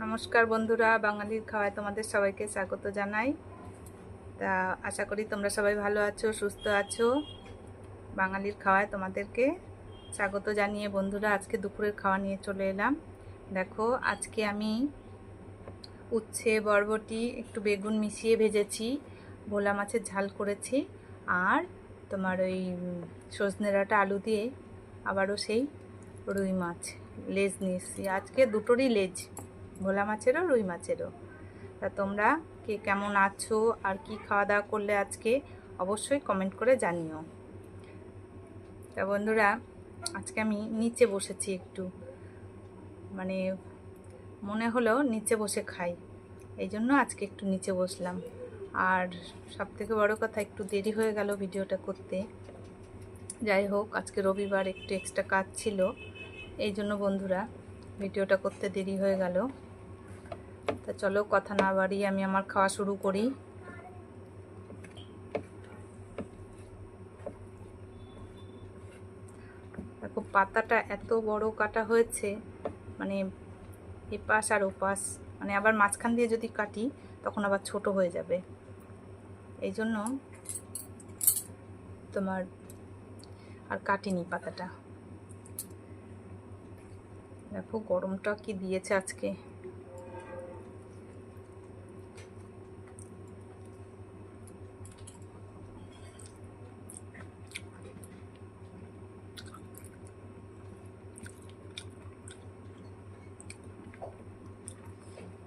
নমস্কার বন্ধুরা, বাঙালির খাওয়ায় তোমাদের সবাইকে স্বাগত জানাই। তা আশা করি তোমরা সবাই ভালো আছো, সুস্থ আছো। বাঙালির খাওয়ায় তোমাদেরকে স্বাগত জানিয়ে বন্ধুরা, আজকে দুপুরের খাওয়া নিয়ে চলে এলাম। দেখো, আজকে আমি উচ্ছে, বরবটি, একটু বেগুন মিশিয়ে ভেজেছি, ভোলা মাছের ঝাল করেছি, আর তোমার ওই সজনে ডাঁটা আলু দিয়ে আবারও সেই রুই মাছ, লেজ নিয়েছি আজকে দুটোরই লেজ। ভোলা মাছেরও, রুই মাছেরও। তা তোমরা কে কেমন আছো আর কি খাওয়া দাওয়া করলে আজকে অবশ্যই কমেন্ট করে জানিও। তা বন্ধুরা, আজকে আমি নিচে বসেছি একটু। মানে মনে হলো নিচে বসে খাই। এই জন্য আজকে একটু নিচে বসলাম। আর সব থেকে বড়ো কথা, একটু দেরি হয়ে গেল ভিডিওটা করতে। যাই হোক, আজকে রবিবার একটু এক্সট্রা কাজ ছিল। এই জন্য বন্ধুরা, ভিডিওটা করতে দেরি হয়ে গেল। তা চলো কথা না বাড়িয়ে আমি আমার খাওয়া শুরু করি। দেখো, পাতাটা এত বড় কাটা হয়েছে মানে এপাশ আর ওপাশ মানে আবার মাঝখান দিয়ে যদি কাটি, তখন আবার ছোট হয়ে যাবে। এই জন্য তোমার আর কাটিনি পাতাটা। দেখো, গরমটা কি দিয়েছে আজকে?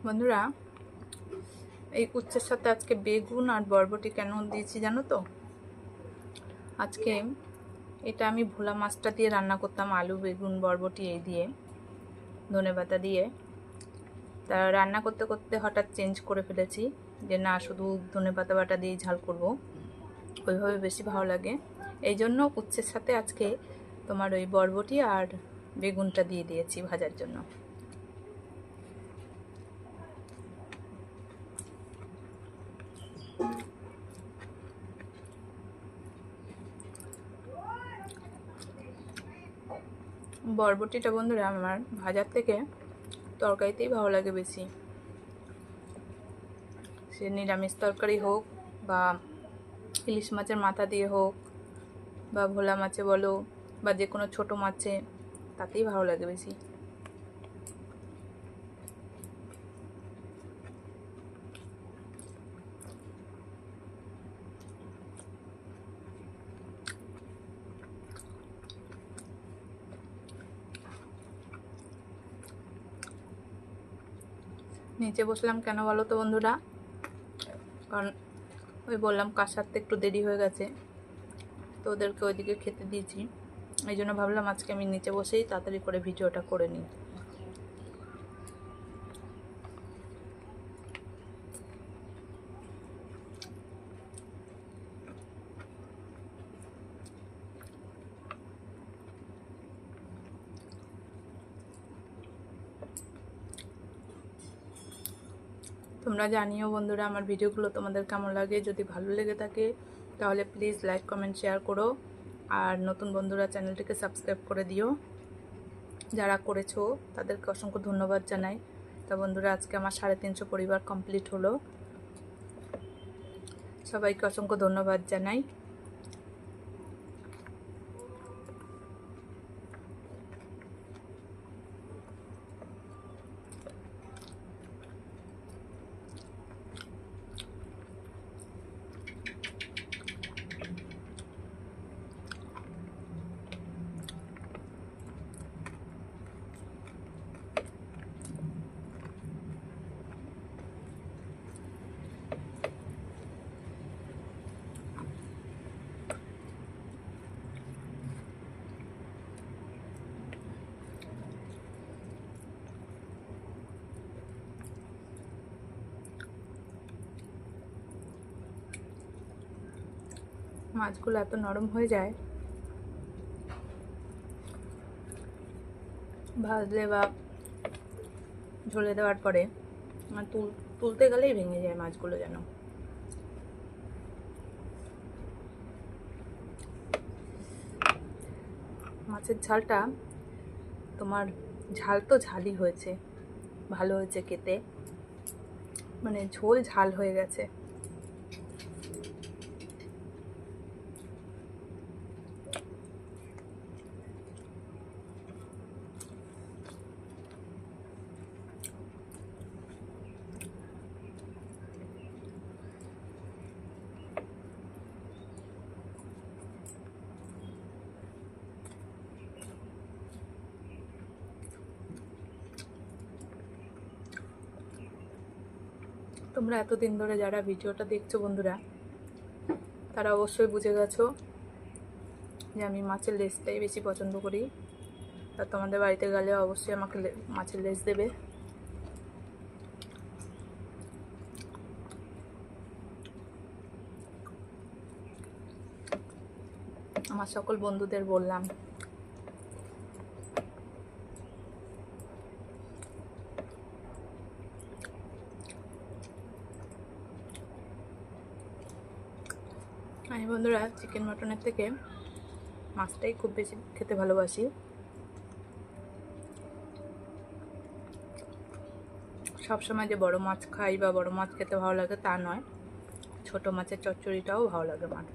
বন্ধুরা, এই উচ্ছের সাথে আজকে বেগুন আর বরবটি কেন দিয়েছি জানো তো? আজকে এটা আমি ভোলা মাছটা দিয়ে রান্না করতাম, আলু, বেগুন, বরবটি এই দিয়ে, ধনে পাতা দিয়ে। তা রান্না করতে করতে হঠাৎ চেঞ্জ করে ফেলেছি যে না, শুধু ধনে পাতা বাটা দিয়ে ঝাল করব। ওইভাবে বেশি ভালো লাগে। এই জন্য উচ্ছের সাথে আজকে তোমার ওই বরবটি আর বেগুনটা দিয়ে দিয়েছি ভাজার জন্য। বরবটিটা বন্ধুরা আমার ভাজার থেকে তরকারিতেই ভালো লাগে বেশি। সে নিরামিষ তরকারি হোক বা ইলিশ মাছের মাথা দিয়ে হোক বা ভোলা মাছে বলো বা যে কোনো ছোটো মাছে, তাতেই ভালো লাগে বেশি। নিচে বসলাম কেন বলো তো বন্ধুরা? কারণ ওই বললাম কাসারতে একটু দেরি হয়ে গেছে, তো ওদেরকে ওইদিকে খেতে দিয়েছি। এই জন্য ভাবলাম আজকে আমি নিচে বসেই তাড়াতাড়ি করে ভিডিওটা করে নিই। তোমরা জানিও বন্ধুরা আমার ভিডিওগুলো তোমাদের কেমন লাগে। যদি ভালো লেগে থাকে, তাহলে প্লিজ লাইক কমেন্ট শেয়ার করো। আর নতুন বন্ধুরা চ্যানেলটিকে সাবস্ক্রাইব করে দিও। যারা করেছ, তাদেরকে অসংখ্য ধন্যবাদ জানাই। তা বন্ধুরা, আজকে আমার সাড়ে তিনশো পরিবার কমপ্লিট হলো। সবাইকে অসংখ্য ধন্যবাদ জানাই। মাছগুলো এত নরম হয়ে যায়। ভাজলে বা ঝোলে দেওয়ার পরে তুলতে গেলেই ভেঙে যায় মাছগুলো যেন। মাছের ঝালটা, তোমার ঝাল তো ঝালই হয়েছে, ভালো হয়েছে খেতে। মানে ঝোল ঝাল হয়ে গেছে। তোমরা এতদিন ধরে যারা ভিডিওটা দেখছ বন্ধুরা, তারা অবশ্যই বুঝে গেছো যে আমি মাছের লেসটাই বেশি পছন্দ করি। আর তোমাদের বাড়িতে গেলে অবশ্যই আমাকে মাছের লেস দেবে। আমার সকল বন্ধুদের বললাম আমি বন্ধুরা চিকেন মটনের থেকে মাছটাই খুব বেশি খেতে ভালোবাসি। সবসময় যে বড় মাছ খাই বা বড় মাছ খেতে ভালো লাগে তা নয়, ছোট মাছের চচ্চড়িটাও ভালো লাগে আমার।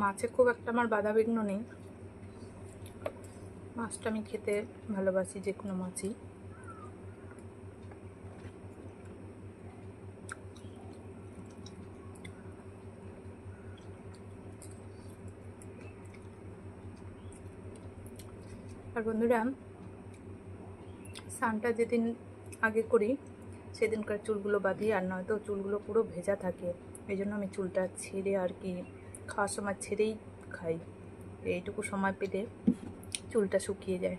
মাছে খুব একটা আমার বাধা বিঘ্ন নেই। মাছটা আমি খেতে ভালোবাসি, যে কোনো মাছই। আর বন্ধুরা, স্নানটা যেদিন আগে করি, সেদিনকার চুলগুলো বাঁধি, আর নয়তো চুলগুলো পুরো ভেজা থাকে। এই জন্য আমি চুলটা ছেড়ে আর কি খাওয়ার সময় ছেড়েই খাই। এইটুকু সময় পেলে চুলটা শুকিয়ে যায়।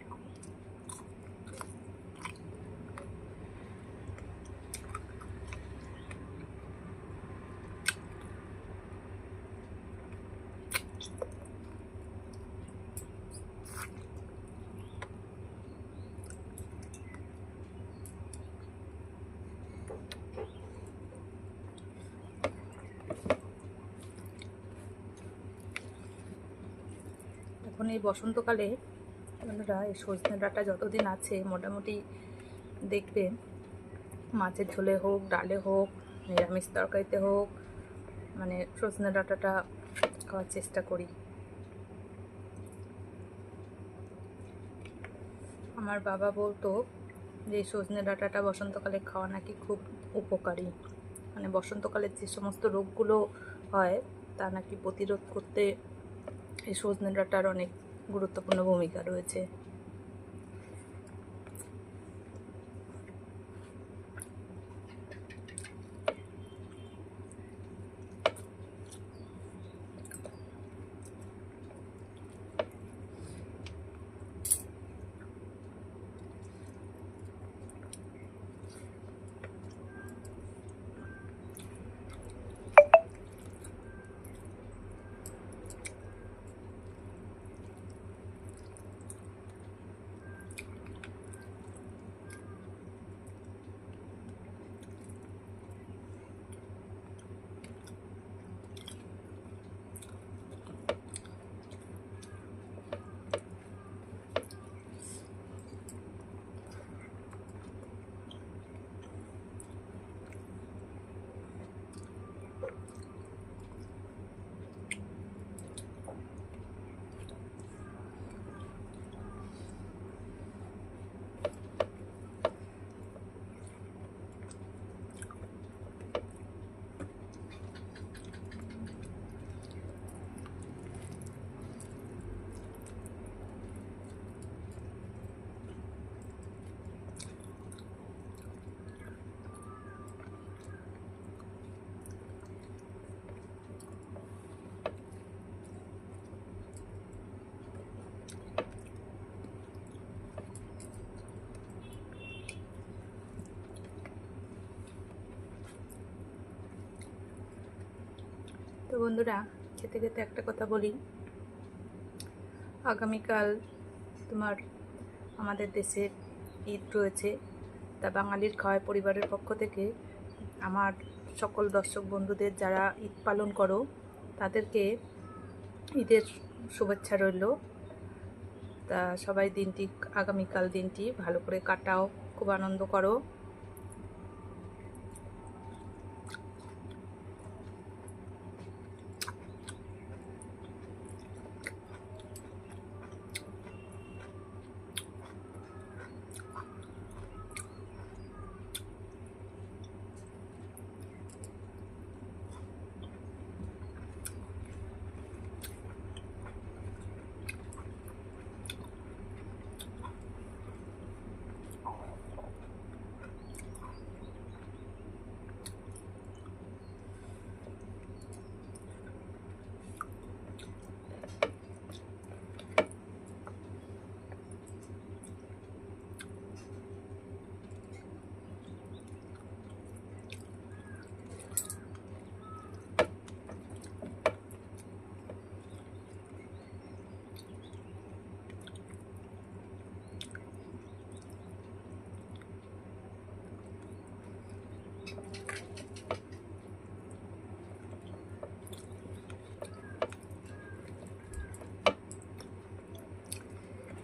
এখন এই বসন্তকালে বন্ধুরা, এই সজনে ডাঁটা যতদিন আছে মোটামুটি দেখবে। মাছের ঝোলে হোক, ডালে হোক, নিরামিষ তরকারিতে হোক মানে সজনে ডাঁটাটা খাওয়ার চেষ্টা করি। আমার বাবা বলতো যে সজনে ডাঁটাটা বসন্তকালে খাওয়া নাকি খুব উপকারী। মানে বসন্তকালের যে সমস্ত রোগগুলো হয়, তা নাকি প্রতিরোধ করতে এই সজনে ডাঁটার অনেক গুরুত্বপূর্ণ ভূমিকা রয়েছে তো বন্ধুরা, খেতে খেতে একটা কথা বলি। আগামীকাল তোমার আমাদের দেশের ঈদ রয়েছে। তা বাঙালির খাওয়ায় পরিবারের পক্ষ থেকে আমার সকল দর্শক বন্ধুদের যারা ঈদ পালন করো, তাদেরকে ঈদের শুভেচ্ছা রইল। তা সবাই দিনটি, আগামীকাল দিনটি ভালো করে কাটাও, খুব আনন্দ করো।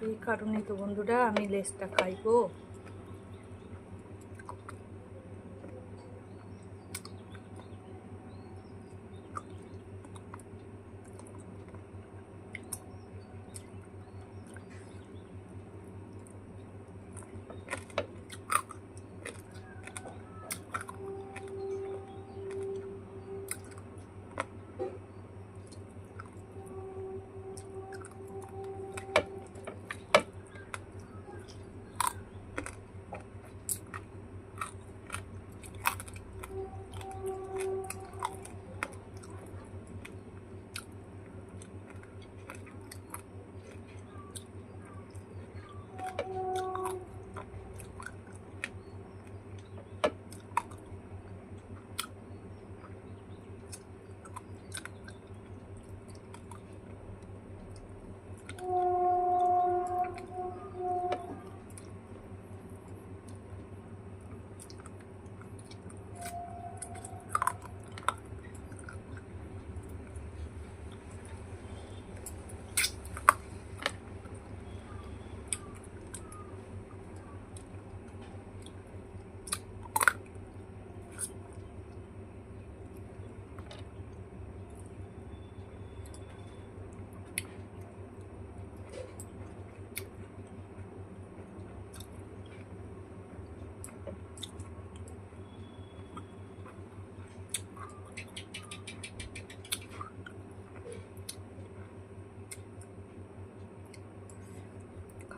এই কারণেই তো বন্ধুরা আমি লেসটা খাইবো।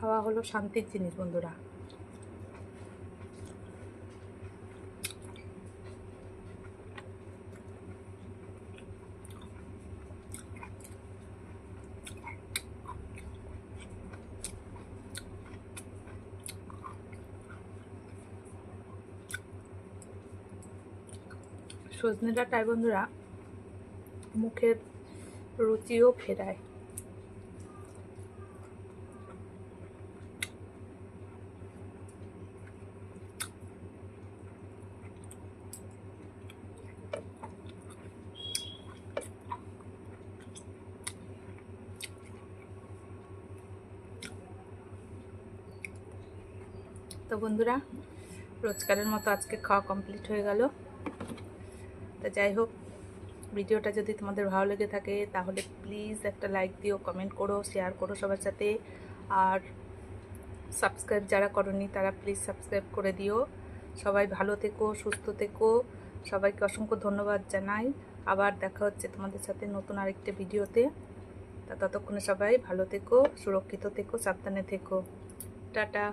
খাওয়া হলো শান্তির জিনিস বন্ধুরা। সজনে ডাঁটায় বন্ধুরা মুখের রুচিও ফেরায় তো বন্ধুরা, রোজকারের মতো আজকে খাওয়া কমপ্লিট হয়ে গেল। তো যাই হোক, ভিডিওটা যদি তোমাদের ভালো লেগে থাকে, তাহলে প্লিজ একটা লাইক দিও কমেন্ট করো শেয়ার করো সবার সাথে। আর সাবস্ক্রাইব যারা করনি, তারা প্লিজ সাবস্ক্রাইব করে দিও। সবাই ভালো থেকো, সুস্থ থেকো। সবাইকে অসংখ্য ধন্যবাদ জানাই। আবার দেখা হচ্ছে তোমাদের সাথে নতুন আরেকটা ভিডিওতে। তা ততক্ষণে সবাই ভালো থেকো, সুরক্ষিত থেকো, সাবধানে থেকো। টাটা।